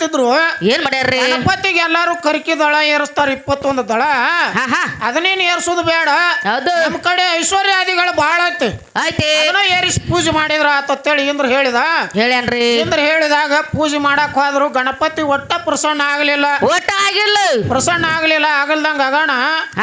ಮಾಡ್ತಿದ್ರು ಏನ್ ಮಾಡ್ಯಾರ್ರಿ? ಗಣಪತಿಗೆ ಎಲ್ಲಾರು ಕರಿಕಿ ದಳ ಏರಿಸ್ತಾರ ಇಪ್ಪತ್ತೊಂದು ದಳ. ಅದನ್ನೇನು ಏರ್ಸೋದು ಬೇಡ. ಹೌದು. ನಮ್ಮ ಕಡೆ ಐಶ್ವರ್ಯಾದಿಗಳು ಬಹಳ ಐತಿ. ಆಯ್ತಿ. ಅದನ್ನ ಏರಿಸಿ ಪೂಜೆ ಮಾಡಿದ್ರ ಆತತ್ತೇಳಿ ಇಂದ್ರ ಹೇಳಿದ. ಹೇಳ್ಯಾನ್ರಿ. ಇಂದ್ರ ಹೇಳಿದಾಗ ಪೂಜೆ ಮಾಡಕ್ ಹೋದ್ರು ಗಣಪತಿ ಒಟ್ಟ ಪ್ರಸನ್ನ ಆಗ್ಲಿಲ್ಲ. ಒಟ್ಟ ಆಗಿಲ್ಲ. ಪ್ರಸನ್ನ ಆಗ್ಲಿಲ್ಲ ಆಗಲ್ದಂಗ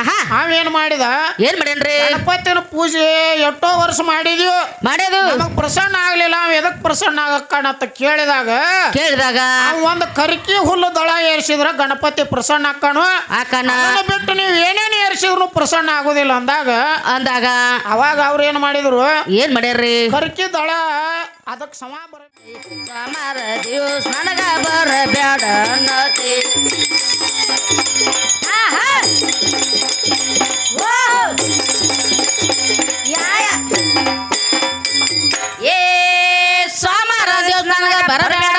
ಹಾ ಅವೇನ್ ಮಾಡಿದ? ಏನ್ ಮಾಡ್ಯಾನ್ರಿ? ಗಣಪತಿನ ಪೂಜೆ ಎಷ್ಟೋ ವರ್ಷ ಮಾಡಿದ್ವಿ. ಮಾಡ್ಯದು. ನಮಗ್ ಪ್ರಸನ್ನ ಆಗ್ಲಿಲ್ಲ ಅವ್ ಎದಕ್ ಪ್ರಸನ್ನ ಆಗಕ್ಕ ಅಂತ ಕೇಳಿದಾಗ. ಕೇಳಿದಾಗ. ಒಂದ್ ಕರಿಕಿ ಹುಲ್ಲು ದಳ ಏರ್ಸಿದ್ರ ಗಣಪತಿ ಪ್ರಸನ್ನ ಆಕನ ಅದನ್ನ ಬಿಟ್ಟು ನೀವು ಏನೇನು ಏರ್ಸಿದ್ರು ಪ್ರಸನ್ನ ಆಗುದಿಲ್ಲ ಅಂದಾಗ. ಅಂದಾಗ. ಅವಾಗ ಅವ್ರು ಏನ್ ಮಾಡಿದ್ರು? ಏನ್ ಮಾಡ್ಯಾರ್ರಿ? ಕರ್ಕಿ ದಳ ಅದಕ್ ಸಮ ಬರ ಸಮಾರ ದಿವಸ ನನಗ ಅನ್ನತಿ. ಏ ಸೋಮವಾರ ದಿವಸ ನನಗ ಬರಬೇಡ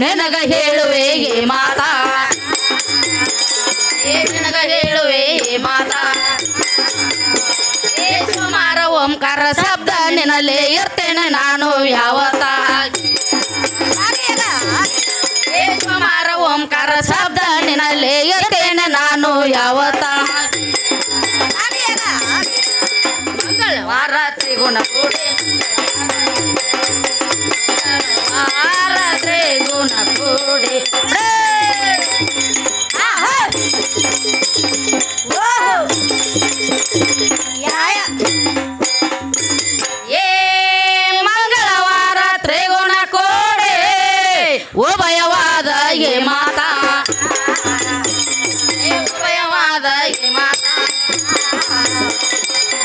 ನಿನಗ ಹೇಳುವೆ ಮಾತಾ. ಏ ನನಗ ಹೇಳುವೆ ಮಾತಾ. ಸುಮಾರ ಓಂಕಾರ ಶಬ್ದ ನಿನ್ನಲ್ಲಿ ಇರ್ತೇನೆ ನಾನು ಯಾವತ್ತ. ಸುಮಾರ ಓಂಕಾರ ಶಬ್ದ ನಿನ್ನಲ್ಲಿ ಇರ್ತೇನೆ ನಾನು ಯಾವತ್ತ. ಮಂಗಳವಾರ ತ್ರಿಗುಣ ಏ, ಮಂಗಳವಾರ ತ್ರಿಗುಣ ಕೋಡೆ, ಉಭಯವಾದ ಈ ಮಾತಾ. ಏ, ಉಭಯವಾದ ಈ ಮಾತಾ.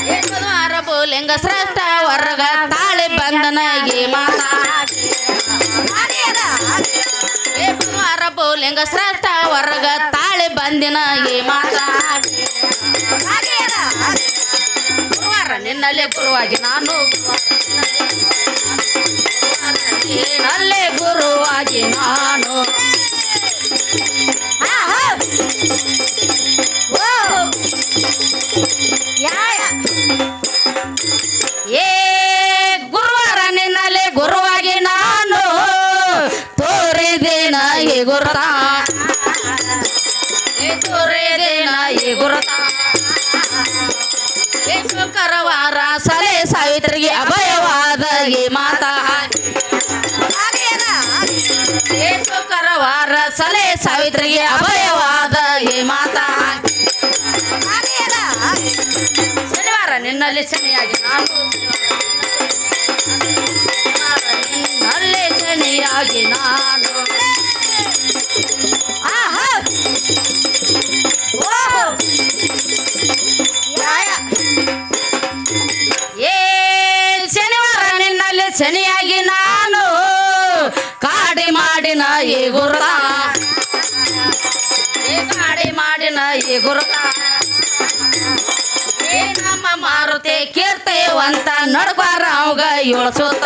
ಏ, ಬುಧವಾರ ಲಿಂಗ ಶ್ರೇಷ್ಠ ವರ್ಗ ತಾಳಿ ಬಂಧನ ಈ ಮಾತಾ. ಏ, ಬುಧವಾರ ಲಿಂಗ ಶ್ರೇಷ್ಠ ವರ್ಗ ತಾಳಿ ಬಂದಿನ ಈ ಮಾತಾ. ನಿನ್ನಲ್ಲೇ ಗುರುವಾಗಿ ನಾನು ನಿನ್ನಲ್ಲೇ ಗುರುವಾಗಿ ನಾನು ಸಲೆ ಸಾವಿತ್ರಿಗೆ ಅಭಯವಾದ ಈ ಮಾತಾ. ಏ ಶುಕ್ರವಾರ ಸಲೆ ಸಾವಿತ್ರಿಗೆ ಅಭಯವಾದ ಈ ಮಾತಾ. ಶನಿವಾರ ನಿನ್ನಲ್ಲಿ ಶನಿಯಾಗಿ ನಾನು ಶನಿವಾರ ನಿನ್ನಲ್ಲಿ ಶನಿಯಾಗಿ ನಾನು ಮಾರುತಿ ಅಂತ ನಡ್ಬಾರ ಅವಾಗ ಇಳಿಸುತ್ತ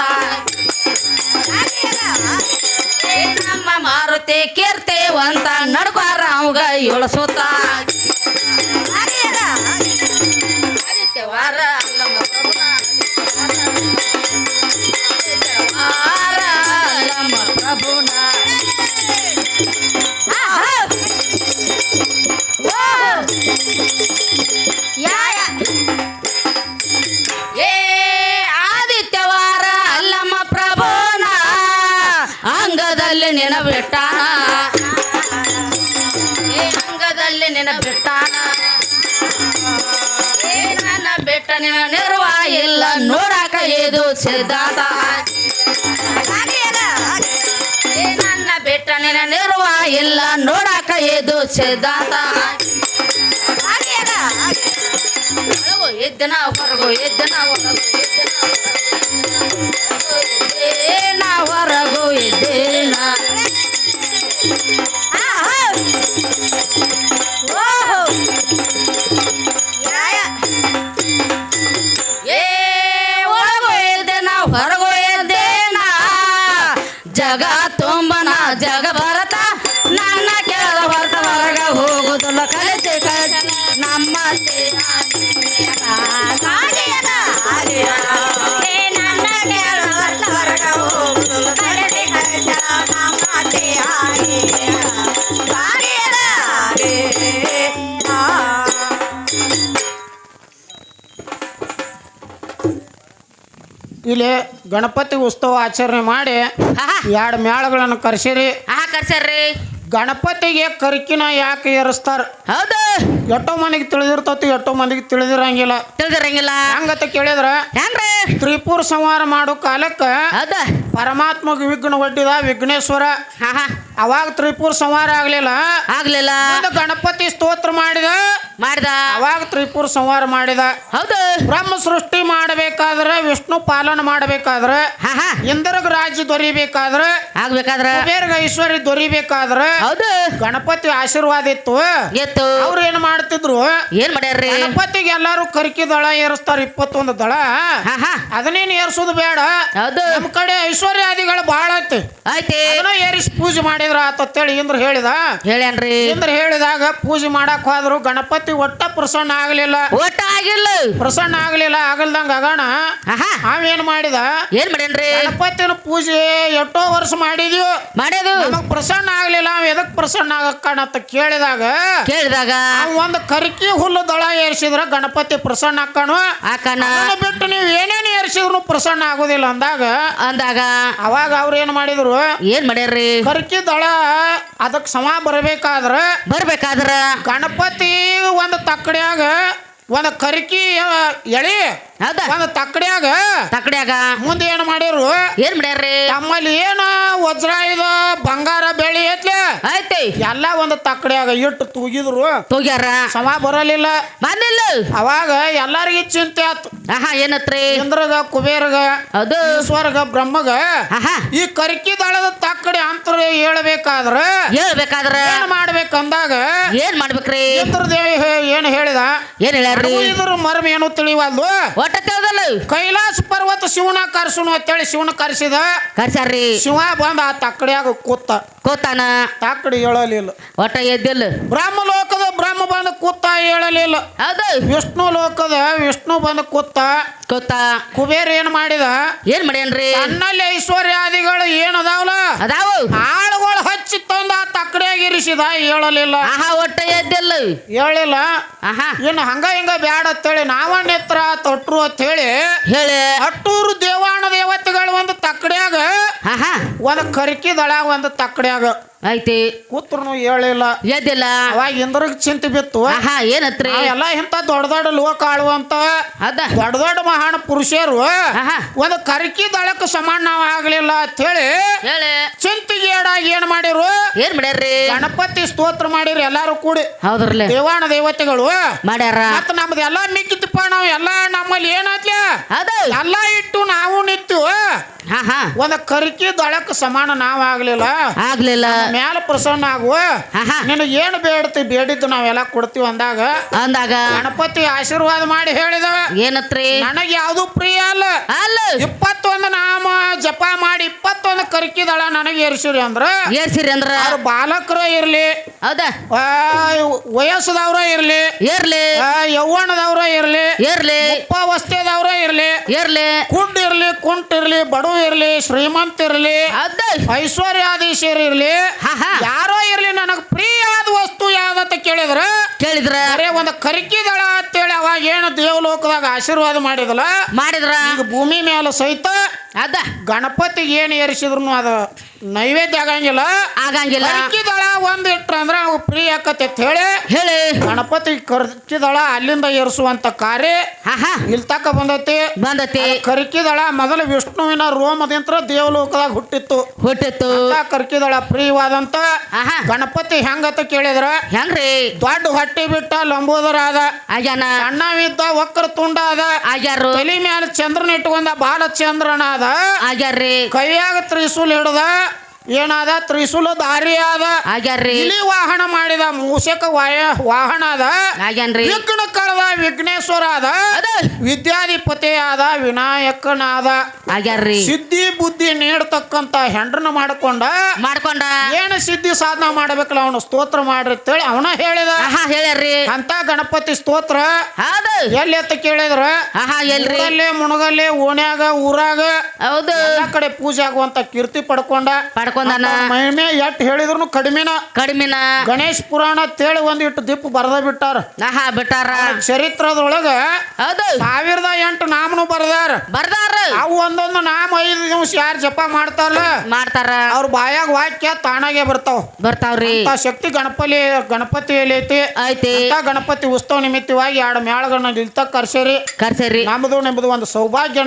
ನಮ್ಮ ಮಾರುತಿ ಕೇರ್ತೇವಂತ ನಡ್ಬಾರ ಅವಾಗ ಇಳಿಸುತ್ತ ಆದಿತ್ಯವಾರ ಅಂಗದಲ್ಲಿ ನಿನ ಬಿಟ್ಟಾನ ನನ್ನ ಬೆಟ್ಟ ನಿನ್ನ ನೆರವ ಇಲ್ಲ ನೋಡಾಕ ಇದು ಸಿದ್ಧಾಂತ ನನ್ನ ಬೆಟ್ಟ ನಿನ್ನ ನೆರವ ಇಲ್ಲ ನೋಡಾಕ ಇದು ಸಿದ್ಧಾಂತ ಎದ್ದನ ಹೊರಗು ಎದ್ದನ ಹೊರಗು ಎದ್ದನ ಎದ್ದೇನ ಜಗ ತುಂಬನ ಜಗ ಭರತ. ನನ್ನ ಕೇಳದ ಹೊರತ ಹೊರಗ ಹೋಗುದಿಲ್ಲ. ಕಲಿತೆ ಕಲಿತೆ ನಮ್ಮ ನನ್ನ ಹೋಗುದಿಲ್ಲ ಇಲ್ಲಿ ಗಣಪತಿ ಉತ್ಸವ ಆಚರಣೆ ಮಾಡಿ ಎರಡು ಮೇಳಗಳನ್ನು ಕರೆಸಿರಿ. ಹಾ ಗಣಪತಿಗೆ ಕರ್ಕಿನ ಯಾಕೆ ಏರಿಸ್ತಾರ? ಹೌದು. ಎಷ್ಟೋ ಮಂದಿಗೆ ತಿಳಿದಿರ್ತತಿ ಎಷ್ಟೋ ಮಂದಿಗೆ ತಿಳಿದಿರಂಗಿಲ್ಲ. ತಿಳಿದಿರಂಗಿಲ್ಲ. ಹಂಗತ ಕೇಳಿದ್ರ? ಹೆಂಗ್ರಿ? ತ್ರಿಪುರ ಸಂಹಾರ ಮಾಡೋ ಕಾಲಕ್ಕ ಹೌದ. ಪರಮಾತ್ಮಗೆ ವಿಘ್ನ ಒಡ್ಡಿದ ವಿಘ್ನೇಶ್ವರ. ಹಾ ಹಾ. ಅವಾಗ ತ್ರಿಪುರ ಸಂಹಾರ ಆಗ್ಲಿಲ್ಲ. ಆಗ್ಲಿಲ್ಲ. ಒಂದು ಗಣಪತಿ ಸ್ತೋತ್ರ ಮಾಡಿದ. ಮಾಡಿದ. ಅವಾಗ ತ್ರಿಪುರ ಸಂಹಾರ ಮಾಡಿದ. ಹೌದು. ಬ್ರಹ್ಮ ಸೃಷ್ಟಿ ಮಾಡಬೇಕಾದ್ರೆ ವಿಷ್ಣು ಪಾಲನ ಮಾಡಬೇಕಾದ್ರೆ ಇಂದ್ರಗ ರಾಜ್ಯ ದೊರಿಬೇಕಾದ್ರೆ ಆಗ್ಬೇಕಾದ್ರೆ. ಕುಬೇರ್ಗ ಐಶ್ವರ್ಯ ದೊರಿಬೇಕಾದ್ರೆ ಹೌದು. ಗಣಪತಿ ಆಶೀರ್ವಾದ ಇತ್ತು. ಎತ್ತು ಅವ್ರು ಏನ್ ಮಾಡ್ತಿದ್ರು? ಏನ್ ಮಾಡ್ಯಾರ್ರಿ? ಗಣಪತಿಗೆ ಎಲ್ಲಾರು ಕರ್ಕಿ ದಳ ಏರಿಸ್ತಾರ ಇಪ್ಪತ್ತೊಂದು ದಳ. ಅದನ್ನೇನು ಏರ್ಸೋದು ಬೇಡ. ಅದು ನಮ್ ಕಡೆ ಐಶ್ವರ್ಯಾದಿಗಳು ಬಹಳ ಐತಿ. ಏರಿಸಿ ಪೂಜೆ ಮಾಡಿದ್ರ ಆತತ್ತೇಳಿ ಇಂದ್ರ ಹೇಳಿದ. ಹೇಳ್ಯಾನ್ರಿ ಇಂದ್ರ ಹೇಳಿದಾಗ ಪೂಜೆ ಮಾಡಕ್ ಹೋದ್ರು ಗಣಪತಿ ಒಟ್ಟ ಪ್ರಸನ್ನ ಆಗ್ಲಿಲ್ಲ. ಒಟ್ಟ ಆಗಿಲ್ಲ. ಪ್ರಸನ್ನ ಆಗ್ಲಿಲ್ಲ ಆಗಲ್ದಂಗ ಆಗೋಣ. ಅವೇನ್ ಮಾಡಿದ? ಏನ್ ಮಾಡ್ಯಾನ್ರಿ ಗಣಪತಿನ ಪೂಜೆ ಎಷ್ಟೋ ವರ್ಷ ಮಾಡಿದ್ಯೋ. ಮಾಡ್ಯದು ನಮಗ್ ಪ್ರಸನ್ನ ಆಗ್ಲಿಲ್ಲ ಅವ್ ಎದಕ್ ಪ್ರಸನ್ನ ಆಗಕ್ಕಣ ಅಂತ ಕೇಳಿದಾಗ ಕೇಳಿದಾಗ ಒಂದ್ ಕರಿಕಿ ಹುಲ್ಲು ದಳ ಏರಿಸಿದ್ರ ಗಣಪತಿ ಪ್ರಸನ್ನ ಆಕನ ಅದನ್ನ ಬಿಟ್ಟು ನೀವು ಏನೇನು ಏರಿಸಿದ್ರು ಪ್ರಸನ್ನ ಆಗುದಿಲ್ಲ ಅಂದಾಗ ಅಂದಾಗ ಅವಾಗ ಅವ್ರು ಏನ್ ಮಾಡಿದ್ರು? ಏನ್ ಮಾಡ್ಯಾರ್ರಿ? ಕರಿಕಿ ದಳ ಅದಕ್ಕೆ ಸಮ ಬರಬೇಕಾದ್ರೆ ಬರ್ಬೇಕಾದ್ರ ಗಣಪತಿ ಒಂದು ತಕ್ಕಡ್ಯಾಗ ಒಂದು ಕರಿಕಿ ಎಳಿ ಒಂದು ತಕ್ಕಡಿಯಾಗ ತಕ್ಕಡಿಯಾಗ? ಮುಂದೆ ಏನು ಮಾಡಿರು? ಏನ್ ಮಾಡ್ಯಾರ್ರಿ? ನಮ್ಮಲ್ಲಿ ಏನು ವಜ್ರ ಇದು ಬಂಗಾರ ಬೆಳಿ ಐತ್ಲೆ? ಐತಿ. ಎಲ್ಲ ಒಂದು ತಕ್ಕಡಿಯಾಗ ಇಟ್ಟು ತೂಗಿದ್ರು. ತೂಗ್ಯಾರ? ಸಮ ಬರಲಿಲ್ಲ. ಬಂದಿಲ್ಲ. ಅವಾಗ ಎಲ್ಲರಿಗೂ ಚಿಂತೆ ಆತು. ಆಹಾ ಏನತ್ರಿ? ಇಂದ್ರಗ ಕುಬೇರಗ ಅದು ಸ್ವರ್ಗ ಬ್ರಹ್ಮಗ ಈ ಕರಿಕಿ ದಳದ ತಕ್ಕಡಿ ಅಂತ ಹೇಳ್ಬೇಕಾದ್ರ ಹೇಳ್ಬೇಕಾದ್ರ? ಏನ್ ಮಾಡ್ಬೇಕಂದಾಗ ಏನ್ ಮಾಡ್ಬೇಕ್ರಿ? ಇಂದ್ರದೇವಿ ಏನ್ ಹೇಳಿದ? ಏನ್ ಹೇಳ್ಯಾರ್ರಿ? ಇದ್ರ ಮರ್ಮ ಏನು ತಿಳಿವಲ್ದು? ಒಟ್ಟ ತಿಳಿದಲ್ಲ? ಕೈಲಾಸ ಪರ್ವತ ಶಿವನ ಕರ್ಸುನು ಅಂತೇಳಿ ಶಿವನ ಕರ್ಸಿದ. ಕರ್ಸ್ಯಾರ್ರಿ? ಶಿವ ಬಂದ ಆ ತಕ್ಕಡಿಯಾಗ ಕೂತ. ಕೂತಾನ? ತಕ್ಕಡಿ ಹೇಳಲಿಲ್ಲ ಒಟ್ಟ ಎದ್ದಿಲ್ಲ? ಬ್ರಹ್ಮ ಲೋಕದ ಬ್ರಹ್ಮ ಬಂದ ಕೂತ ಹೇಳಲಿಲ್ಲ ಹೌದು? ವಿಷ್ಣು ಲೋಕದ ವಿಷ್ಣು ಬಂದ ಕೂತ. ಕೂತ. ಕುಬೇರ್ ಏನ್ ಮಾಡಿದ? ಏನ್ ಮಾಡ್ಯಾನ್ರಿ? ಅನ್ನಲ್ಲಿ ಐಶ್ವರ್ಯಾದಿಗಳು ಏನದಾವಲ್ಲ ಅದಾವು? ಆಳುಗಳು ಹಚ್ಚಿ ತಂದ ಆ ತಕ್ಕಡಿಯಾಗ ಇರಿಸಿದ ಹೇಳಲಿಲ್ಲ. ಆಹಾ ಒಟ್ಟ ಎದ್ದಿಲ್ಲ ಹೇಳಿಲ್ಲ. ಆಹಾ. ಇನ್ನು ಹಂಗ ಹಿಂಗ ಬ್ಯಾಡ ಅಂತೇಳಿ ನಾವಣ್ಣ ಹತ್ರ ತೊಟ್ರು ಅಂತ ಹೇಳಿ. ಹೇಳಿ ಅಟ್ಟೂರು ದೇವಾಣ ದೇವತೆಗಳು ಒಂದು ತಕ್ಕಡ್ಯಾಗ ಒಂದು ಕರಿಕಿದಳ ಒಂದು ತಕ್ಕಡಿಯಾಗ. ಐತಿ ಕೂತ್ರು ಹೇಳಿಲ್ಲ. ಎದ್ದಿಲ್ಲ. ಅವಾಗ ಇಂದ್ರಗ್ ಚಿಂತೆ ಬಿತ್ತು. ಆಹಾ ಏನತ್ರಿ? ಎಲ್ಲ ಇಂತ ದೊಡ್ಡ ದೊಡ್ಡ ಲೋಕ ಆಳುವಂತ ಅದ. ದೊಡ್ಡ ದೊಡ್ಡ ಮಹಾನ್ ಪುರುಷರು ಒಂದು ಕರ್ಕಿ ದಳಕ್ಕೆ ಸಮಾನ ನಾವು ಆಗ್ಲಿಲ್ಲ ಅಂತ ಹೇಳಿ ಹೇಳಿ. ಚಿಂತೆಗೆ ಏಡಾಗಿ ಏನ್ ಮಾಡಿರು? ಏನ್ ಮಾಡ್ಯಾರ್ರಿ? ಗಣಪತಿ ಸ್ತೋತ್ರ ಮಾಡಿರಿ ಎಲ್ಲಾರು ಕೂಡಿ. ಹೌದ್ರಲ್ಲ. ದೇವಾಣ ದೇವತೆಗಳು ಮಾಡ್ಯಾರ. ಮತ್ತ ನಮ್ದು ಎಲ್ಲ ಮಿಕ್ಕಿತ್ತಪ್ಪ ನಾವು ಎಲ್ಲ ನಮ್ಮಲ್ಲಿ ಏನಾತ್ಲ ಎಲ್ಲ ಇಟ್ಟು ನಾವು ನಿಂತು ಹಾ ಹಾ. ಒಂದ ಕರಿಕಿ ದೊಳಕ ಸಮಾನ ನಾವು ಆಗ್ಲಿಲ್ಲ. ಆಗ್ಲಿಲ್ಲ. ಮ್ಯಾಲ ಪ್ರಸನ್ನ ಆಗುವ ಆಹಾ ನಿನಗೆ ಏನು ಬೇಡ್ತಿ ಬೇಡಿದ್ದು ನಾವೆಲ್ಲ ಕೊಡ್ತೀವಿ ಅಂದಾಗ ಅಂದಾಗ. ಗಣಪತಿ ಆಶೀರ್ವಾದ ಮಾಡಿ ಹೇಳಿದ ಏನತ್ರಿ? ನನಗೆ ಯಾವುದು ಪ್ರಿಯ ಅಲ್ಲ. ಅಲ್ಲ. ಇಪ್ಪತ್ತೊಂದು ನಾಮ ಜಪ ಮಾಡಿ ಇಪ್ಪತ್ತೊಂದು ಕರಿಕಿ ದಳ ನನಗೆ ಏರ್ಸಿರಿ ಅಂದ್ರ. ಏರ್ಸಿರಿ ಅಂದ್ರ? ಅವ್ರು ಬಾಲಕರು ಇರ್ಲಿ. ಹೌದಾ? ಆ, ವಯಸ್ಸದವ್ರ ಇರ್ಲಿ. ಇರ್ಲಿ. ಆ, ಯೌವನದವ್ರ ಇರ್ಲಿ. ಏರ್ಲಿ ಉಪಾವಸ್ಥೆದವ್ರ ಇರ್ಲಿ. ಇರ್ಲಿ. ಕುಂಡ್ ಇರ್ಲಿ ಕುಂಟ್ ಇರ್ಲಿ ಬಡವ ಇರ್ಲಿ ಶ್ರೀಮಂತ ಇರ್ಲಿ ಐಶ್ವರ್ಯಾಧೀಶರ್ ಇರ್ಲಿ. ಯಾರೋ ಇರ್ಲಿ ನನಗೆ ಪ್ರಿಯಾದ ವಸ್ತು ಯಾವ್ದಂತ ಕೇಳಿದ್ರ? ಕೇಳಿದ್ರ. ಬರೇ ಒಂದು ಕರಿಕಿ ದಳ ಅವಾಗ ಏನು ದೇವಲೋಕದಾಗ ಆಶೀರ್ವಾದ ಮಾಡಿದಲ್ಲ ಮಾಡಿದ್ರ? ಈಗ ಭೂಮಿ ಮೇಲೆ ಸಹಿತ ಅದ. ಗಣಪತಿಗೆ ಏನು ಏರಿಸಿದ್ರು ಅದು ನೈವೇದ್ಯ ಆಗಂಗಿಲ್ಲ. ಆಗಂಗಿಲ್ಲ. ಕರಿಕಿ ಒಂದು ಇಟ್ರ ಅಂದ್ರೆ ಅವು ಪ್ರಿಯ ಆಕತಿ ಅಂತ ಹೇಳಿ. ಹೇಳಿ. ಗಣಪತಿ ಕರ್ಕಿದಳ ಅಲ್ಲಿಂದ ಏರಿಸುವಂತ ಕಾರ್ಯ ತಕ ಬಂದೈತಿ. ಬಂದತಿ. ಕರ್ಕಿದಳ ಮೊದಲು ವಿಷ್ಣುವಿನ ರೋಮದಿಂತ್ರ ದೇವಲೋಕದಾಗ ಹುಟ್ಟಿತ್ತು. ಹುಟ್ಟಿತ್ತು. ಕರ್ಕಿದಳ ಪ್ರಿಯವಾದಂತ ಗಣಪತಿ ಹೆಂಗತ ಕೇಳಿದ್ರ? ಹೆಂಗ್ರಿ? ದೊಡ್ಡ ಹೊಟ್ಟಿ ಬಿಟ್ಟ ಲಂಬೋದರ ಅದ ಆಗ್ಯಾನ ಸಣ್ಣವಿದ್ದ ವಕ್ರ ತುಂಡ ಅದ. ಆಗ್ಯಾರ ತಲೆ ಮೇಲೆ ಚಂದ್ರನ ಇಟ್ಕೊಂಡ ಬಾಲಚಂದ್ರನ ಅದ. ಆಗ್ಯಾರ್ರಿ? ಕೈಯಾಗ ತ್ರಿಶೂಲ್ ಹಿಡ್ದ. ಏನಾದ? ತ್ರಿಶೂಲ ದಾರಿ ಆದ. ಆಗ್ಯಾರ್ರಿ ಇಲಿ ವಾಹನ ಮಾಡಿದ ಮೂಸಕ ವಾಯ ವಾಹನ ಅದ ಆಗ್ಯಾನ್ರಿ. ವಿಘ್ನ ಕಳೆದ ವಿಘ್ನೇಶ್ವರ ಅದ. ವಿದ್ಯಾಧಿಪತಿ ಆದ ವಿನಾಯಕನಾದ. ಆಗ್ಯಾರ್ರಿ ಸಿದ್ಧಿ ಬುದ್ಧಿ ನೀಡತಕ್ಕಂತ ಹೆಂಡ್ರನ್ನ ಮಾಡ್ಕೊಂಡ. ಮಾಡ್ಕೊಂಡ. ಏನು ಸಿದ್ಧಿ ಸಾಧನ ಮಾಡ್ಬೇಕಲ್ಲ ಅವನು? ಸ್ತೋತ್ರ ಮಾಡ್ರಿ ಅಂತೇಳಿ ಅವನ ಹೇಳಿದ. ಹೇಳ್ಯಾರ್ರಿ. ಅಂತ ಗಣಪತಿ ಸ್ತೋತ್ರ. ಎಲ್ಲಿ ಅಂತ ಕೇಳಿದ್ರ? ಮುಣಗಲ್ಲಿ ಓಣ್ಯಾಗ ಊರಾಗ. ಹೌದು. ಕಡೆ ಪೂಜೆ ಆಗುವಂತ ಕೀರ್ತಿ ಪಡ್ಕೊಂಡ. ಪಡ್ಕೊಂಡಾನ ಮಹಿಮೆ ಎಟ್ ಹೇಳಿದ್ರು ಕಡಿಮೆನ. ಕಡಿಮಿನ. ಗಣೇಶ್ ಪುರಾಣ ತೇಳಿ ಒಂದಿಟ್ಟು ದಿಪ್ಪು ಬರೆದ ಬಿಟ್ಟಾರ. ಆಹಾ ಬಿಟ್ಟಾರ. ಚರಿತ್ರದೊಳಗ ಹೌದು. ಸಾವಿರದ ಎಂಟು ನಾಮನು ಬರದಾರ. ಬರ್ದಾರ. ಅವು ಒಂದೊಂದು ನಾಮ ಐದು ದಿವಸ ಯಾರು ಜಪ ಮಾಡ್ತಾರಲ್ಲ ಮಾಡ್ತಾರ. ಅವ್ರ ಬಾಯಾಗ ವಾಕ್ಯ ತಾನಾಗೆ ಬರ್ತಾವ. ಬರ್ತಾವ್ರಿ. ಶಕ್ತಿ ಗಣಪತಿ ಗಣಪತಿಯಲ್ಲಿ ಐತಿ. ಐತಿ. ಗಣಪತಿ ಉತ್ಸವ ನಿಮಿತ್ತವಾಗಿ ಎರಡು ಮೇಳಗಳನ್ನ ನಿಲ್ತ ಕರ್ಸೇರಿ. ಕರ್ಸೇರಿ. ನಮ್ದು ನಿಮ್ದು ಒಂದು ಸೌಭಾಗ್ಯ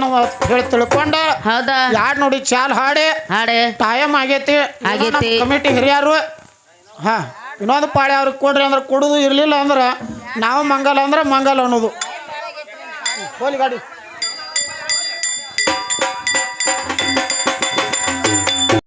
ಹೇಳಿ ತಿಳ್ಕೊಂಡ. ಹೌದಾ. ಯಾರು ನೋಡಿ ಚಾಲ್ ಹಾಡಿ. ಹಾಡೆ. ಟೈಮ್ ಆಗೈತಿ. ಕಮಿಟಿ ಹಿರಿಯರು ಹಾ ಇನ್ನೊಂದು ಪಾಳೆ ಅವ್ರಿಗೆ ಕೊಡ್ರಿ ಅಂದ್ರೆ ಕೊಡೋದು ಇರಲಿಲ್ಲ ಅಂದ್ರೆ ನಾವು ಮಂಗಲ್ ಅಂದ್ರೆ ಮಂಗಲ್ ಅನ್ನೋದು. ಗಾಡಿ.